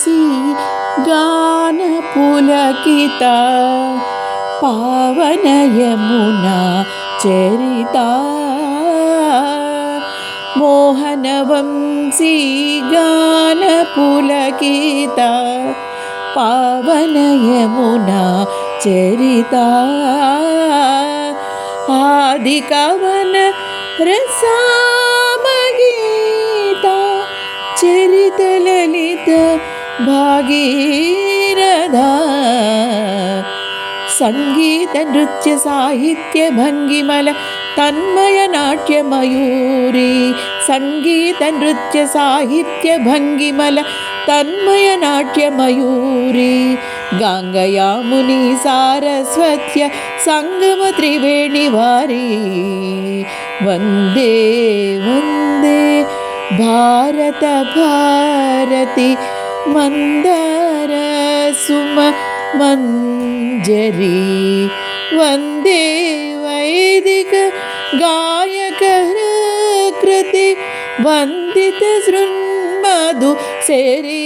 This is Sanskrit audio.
చేసి గానపులకిత పావనయమున చరిత. మోహనవంశీ గానపులకిత పావనయమున చరిత. ఆది కవన రసామగీత చరితల भागीरथा। सङ्गीतनृत्यसाहित्यभङ्गिमल तन्मयनाट्यमयूरी सङ्गीतनृत्यसाहित्यभङ्गिमल तन्मयनाट्यमयूरी गाङ्गयामुनि सारस्वत्य सङ्गमत्रिवेणिवारी वन्दे वन्दे भारतभारति मन्दरसुम मञ्जरी वन्दे वैदिक गायककृति वन्दितशृन्मधु सेरी